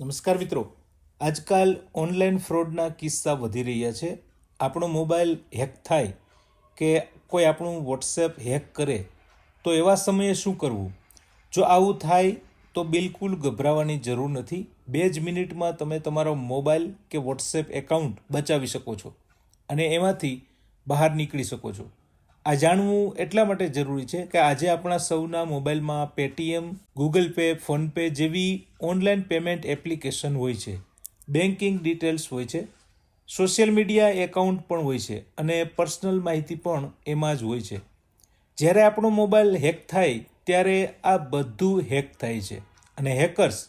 નમસ્કાર મિત્રો. આજકાલ ઓનલાઈન ફ્રોડના કિસ્સા વધી રહ્યા છે. આપણો મોબાઈલ હેક થાય કે કોઈ આપણું વોટ્સએપ હેક કરે તો એવા સમયે શું કરવું? જો આવું થાય તો બિલકુલ ગભરાવાની જરૂર નથી. બે જ મિનિટમાં તમે તમારો મોબાઈલ કે વોટ્સએપ એકાઉન્ટ બચાવી શકો છો અને એમાંથી બહાર નીકળી શકો છો. આ જાણવું એટલા માટે જરૂરી છે કે આજે આપણા સૌના મોબાઈલમાં પેટીએમ ગૂગલ પે ફોનપે જેવી ઓનલાઈન પેમેન્ટ એપ્લિકેશન હોય છે. બેન્કિંગ ડિટેલ્સ હોય છે. સોશિયલ મીડિયા એકાઉન્ટ પણ હોય છે અને પર્સનલ માહિતી પણ એમાં જ હોય છે. જ્યારે આપણો મોબાઈલ હેક થાય ત્યારે આ બધું હેક થાય છે અને હેકર્સ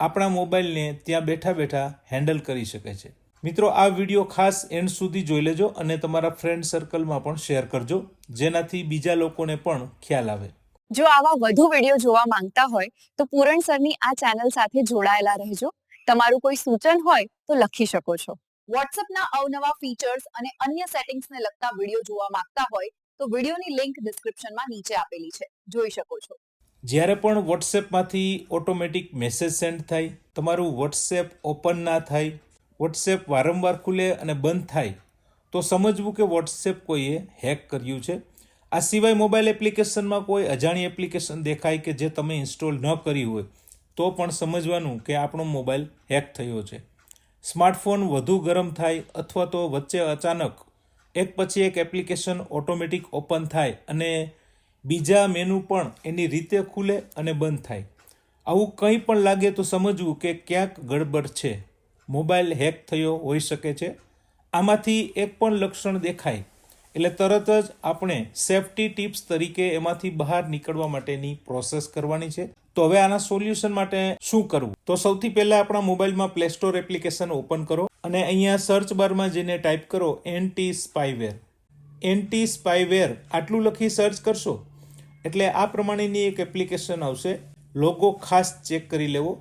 આપણા મોબાઈલને ત્યાં બેઠા બેઠા હેન્ડલ કરી શકે છે. મિત્રો આ વીડિયો ખાસ એન્ડ સુધી જોઈ લેજો અને તમારા ફ્રેન્ડ સર્કલમાં પણ શેર કરજો જેનાથી બીજા લોકોને પણ ખ્યાલ આવે. જો આવા વધુ વીડિયો જોવા માંગતા હોય તો પૂરણ સરની આ ચેનલ સાથે જોડાયેલા રહેજો. તમારું કોઈ સૂચન હોય તો લખી શકો છો. વોટ્સએપના અવનવા ફીચર્સ અને અન્ય સેટિંગ્સને લગતા વીડિયો જોવા માંગતા હોય તો વિડીયોની લિંક ડિસ્ક્રિપ્શનમાં નીચે આપેલી છે. જોઈ શકો છો. જ્યારે પણ વોટ્સએપમાંથી ઓટોમેટિક મેસેજ સેન્ડ થાય તમારું વોટ્સએપ ઓપન ના થાય વોટ્સએપ વારંવાર ખુલે અને બંધ થાય, તો સમજવું કે વોટ્સએપ કોઈએ હેક કર્યું છે. આ સિવાય મોબાઈલ એપ્લિકેશનમાં કોઈ અજાણી એપ્લિકેશન દેખાય કે જે તમે ઇન્સ્ટોલ ન કરી હોય, તો પણ સમજવાનું કે આપણો મોબાઈલ હેક થયો છે. સ્માર્ટફોન વધુ ગરમ થાય અથવા તો વચ્ચે અચાનક એક પછી એક એપ્લિકેશન ઓટોમેટિક ઓપન થાય અને બીજા મેનુ પણ એની રીતે ખુલે અને બંધ થાય. આવું કંઈ પણ લાગે તો સમજવું કે ક્યાંક ગડબડ છે. મોબાઈલ હેક થયો હોઈ શકે છે. આમાંથી એક પણ લક્ષણ દેખાય. એટલે તરત જ આપણે સેફટી ટિપ્સ તરીકે એમાંથી બહાર નીકળવા માટેની પ્રોસેસ કરવાની છે. તો હવે આના સોલ્યુશન માટે શું કરવું? તો સૌથી પહેલાં આપણા મોબાઈલમાં પ્લે સ્ટોર એપ્લિકેશન ઓપન કરો અને અહીંયા સર્ચ બારમાં જઈને ટાઈપ કરો એન્ટી સ્પાઈવેર એન્ટી સ્પાઈવેર આટલું લખી સર્ચ કરશો? એટલે આ પ્રમાણેની એક એપ્લિકેશન આવશે. લોગો ખાસ ચેક કરી લેવો.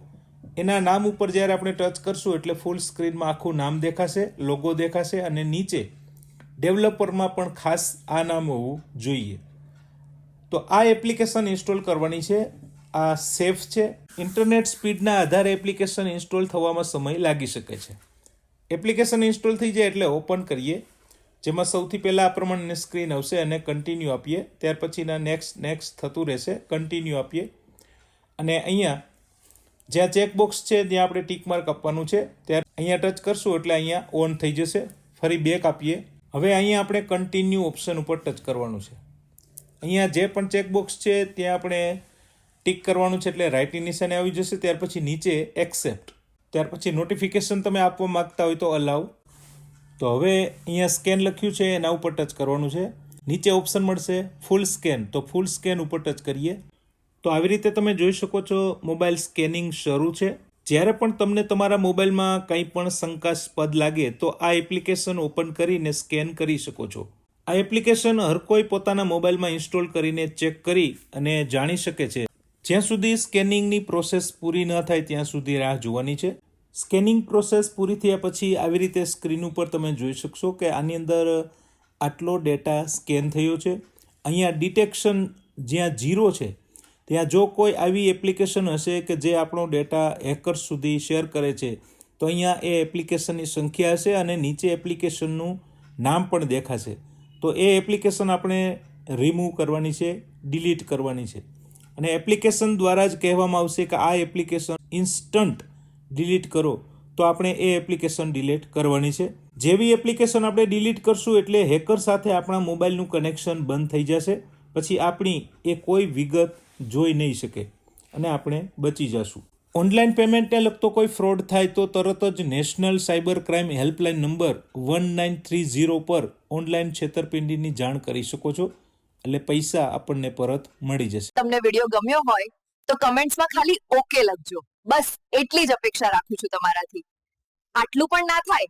એના નામ ઉપર જ્યારે આપણે ટચ કરશું એટલે ફૂલ સ્ક્રીનમાં આખું નામ દેખાશે લોગો દેખાશે અને નીચે ડેવલપરમાં પણ ખાસ આ નામ હોવું જોઈએ. તો આ એપ્લિકેશન ઇન્સ્ટોલ કરવાની છે. આ સેફ છે. ઇન્ટરનેટ સ્પીડના આધારે એપ્લિકેશન ઇન્સ્ટોલ થવામાં સમય લાગી શકે છે. એપ્લિકેશન ઇન્સ્ટોલ થઈ જાય એટલે ઓપન કરીએ. જેમાં સૌથી પહેલાં આ પ્રમાણે સ્ક્રીન આવશે અને કન્ટિન્યુ આપીએ. ત્યાર પછીના નેક્સ્ટ નેક્સ્ટ થતું રહેશે. કન્ટિન્યુ આપીએ. અને અહીંયા જ્યાં ચેકબોક્સ છે, ત્યાં આપણે ટીક માર્ક આપવાનું છે. ત્યારે અહીંયા ટચ કરશું એટલે અહીંયા ઓન થઈ જશે. ફરી બેક આપીએ. હવે અહીંયા આપણે કન્ટિન્યુ ઓપ્શન ઉપર ટચ કરવાનું છે. અહીંયા જે પણ ચેકબોક્સ છે, ત્યાં આપણે ટીક કરવાનું છે એટલે રાઇટની નિશાને આવી જશે. ત્યાર પછી નીચે એક્સેપ્ટ ત્યાર પછી નોટિફિકેશન તમે આપવા માગતા હોય તો અલાવ તો હવે અહીંયા સ્કેન લખ્યું છે, એના ઉપર ટચ કરવાનું છે. નીચે ઓપ્શન મળશે ફૂલ સ્કેન તો ફૂલ સ્કેન ઉપર ટચ કરીએ. તો આવી રીતે તમે જોઈ શકો છો મોબાઈલ સ્કેનિંગ શરૂ છે. જ્યારે પણ તમને તમારા મોબાઈલમાં કંઈ પણ શંકાસ્પદ લાગે, તો આ એપ્લિકેશન ઓપન કરીને સ્કેન કરી શકો છો. આ એપ્લિકેશન હર કોઈ પોતાના મોબાઈલમાં ઇન્સ્ટોલ કરીને ચેક કરી અને જાણી શકે છે. જ્યાં સુધી સ્કેનિંગની પ્રોસેસ પૂરી ન થાય, ત્યાં સુધી રાહ જોવાની છે. સ્કેનિંગ પ્રોસેસ પૂરી થયા પછી આવી રીતે સ્ક્રીન ઉપર તમે જોઈ શકશો કે આની અંદર આટલો ડેટા સ્કેન થયો છે. અહીંયા ડિટેક્શન જ્યાં જીરો છે ત્યાં જો કોઈ આવી એપ્લિકેશન હશે કે જે આપણો ડેટા હેકર્સ સુધી શેર કરે છે, તો અહીંયા એ એપ્લિકેશનની સંખ્યા હશે અને નીચે એપ્લિકેશનનું નામ પણ દેખાશે. તો એ એપ્લિકેશન આપણે રિમૂવ કરવાની છે, ડિલીટ કરવાની છે. અને એપ્લિકેશન દ્વારા જ કહેવામાં આવશે કે આ એપ્લિકેશન ઇન્સ્ટન્ટ ડિલીટ કરો, તો આપણે એ એપ્લિકેશન ડિલીટ કરવાની છે. જેવી એપ્લિકેશન આપણે ડિલીટ કરશું એટલે હેકર સાથે આપણા મોબાઈલનું કનેક્શન બંધ થઈ જશે. પછી આપણી એ કોઈ વિગત જોઈ નહીં શકે અને આપણે બચી જશું. ઓનલાઈન પેમેન્ટને લગતો કોઈ ફ્રોડ થાય તો તરત જ national cyber crime helpline number one nine three zero પર ઓનલાઈન છેતરપિંડીની જાણ કરી શકો છો. એટલે પૈસા આપણને પરત મળી જશે. તમને વીડિયો ગમ્યો હોય તો કમેન્ટ્સમાં ખાલી ઓકે લખજો. બસ, એટલી જ અપેક્ષા રાખું છું તમારાથી. આટલું પણ ના થાય